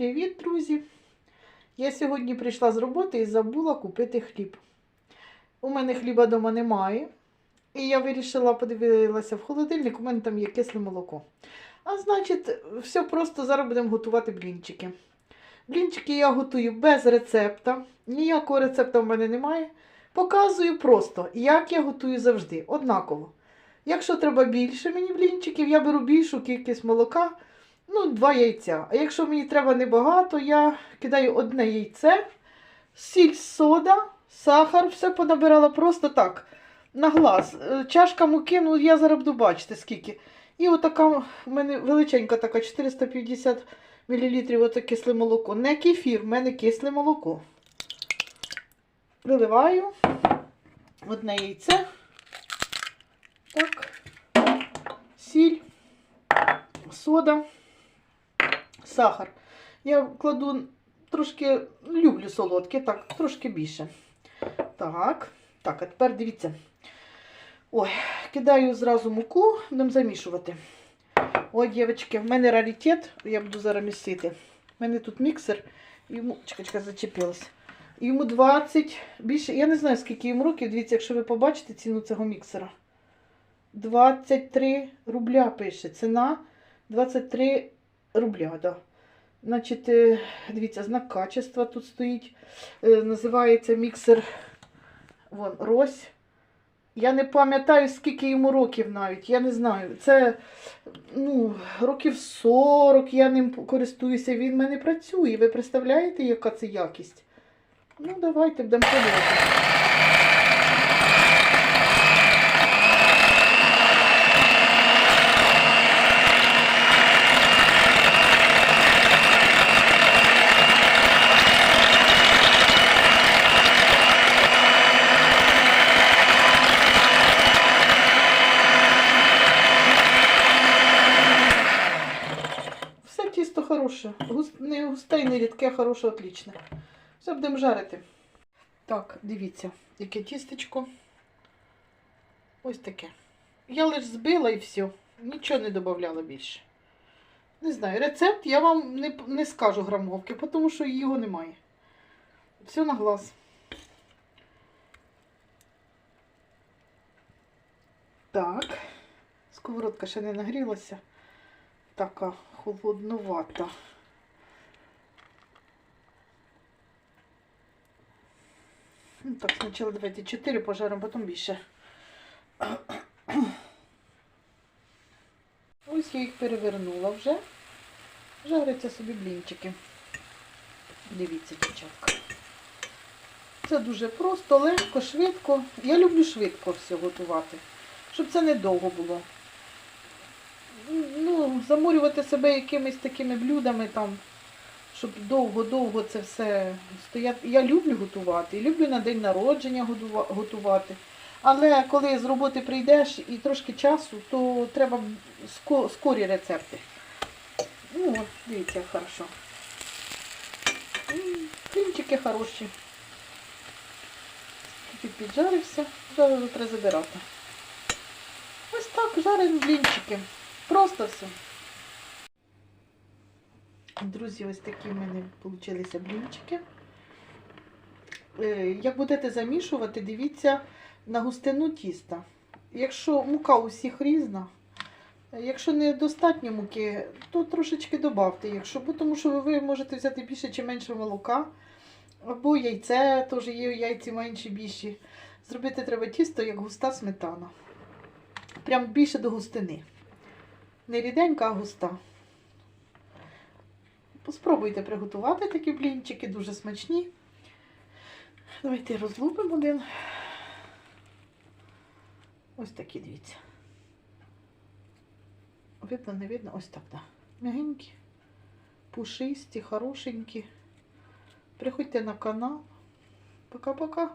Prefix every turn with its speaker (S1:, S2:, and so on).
S1: Привіт, друзі! Я сьогодні прийшла з роботи і забула купити хліб. У мене хліба вдома немає. І я вирішила, подивилася в холодильник, у мене там є кисле молоко. А значить, все просто зараз будемо готувати блінчики. Блінчики я готую без рецепта. Ніякого рецепта в мене немає. Показую просто, як я готую завжди, однаково. Якщо треба більше мені блінчиків, я беру більшу кількість молока, ну, два яйця. А якщо мені треба небагато, я кидаю одне яйце, сіль, сода, сахар, все понабирала просто так, на глаз. Е, Чашка муки, ну я зараз буду бачити скільки. І отака в мене величенька така 450 мл оце кисле молоко. Не кефір, в мене кисле молоко. Виливаю одне яйце. Так. Сіль, сода, сахар. Я кладу трошки, люблю солодке, так, трошки більше. Так, так, а тепер дивіться. Ой, кидаю зразу муку, будемо замішувати. Ой, дівчатки, в мене раритет, я буду зараз місити. У мене тут міксер, йому, чекай, зачепилась. Йому 20, більше, я не знаю, скільки йому років, дивіться, якщо ви побачите ціну цього міксера. 23 рубля пише. Ціна 23 рубля, да. Значить, е, дивіться, знак качества тут стоїть. Е, Називається міксер вон, Рось. Я не пам'ятаю, скільки йому років навіть. Я не знаю. Це ну, років 40 я ним користуюся, він в мене працює. Ви представляєте, яка це якість? Ну, давайте будемо пробувати. Все тісто хороше. Не густе і не рідке, хороше, отлічне. Все будемо жарити. Так, дивіться, яке тістечко. Ось таке. Я лише збила і все. Нічого не додавала більше. Не знаю, рецепт я вам не, не скажу грамовки, тому що його немає. Все на глаз. Так. Сковородка ще не нагрілася. Така холоднувата. Ну, так, спочатку давайте 4 пожаримо, потім більше. Ось я їх перевернула вже. Жаряться собі блінчики. Дивіться, дівчатка. Це дуже просто, легко, швидко. Я люблю швидко все готувати, щоб це недовго було. Ну, заморювати себе якимись такими блюдами там, щоб довго-довго це все стояти. Я люблю готувати, і люблю на день народження готувати. Але коли з роботи прийдеш і трошки часу, то треба скорі рецепти. Ну, от, дивіться, як хорошо. Хлінчики хороші. Тільки піджарився, зараз треба забирати. Ось так жаримо блінчики. Просто все. Друзі, ось такі в мене вийшли блінчики. Е, Як будете замішувати, дивіться на густину тіста. Якщо мука у всіх різна, якщо недостатньо муки, то трошечки додавте, якщо, тому що ви можете взяти більше чи менше молока, або яйце, теж є яйці менші більші. Зробити треба тісто, як густа сметана. Прям більше до густини. Не ріденька, а густа. Спробуйте приготувати такі блінчики, дуже смачні. Давайте розлупимо один. Ось такі, дивіться. Видно, не видно? Ось так, так. Мягенькі, пушисті, хорошенькі. Приходьте на канал. Пока-пока.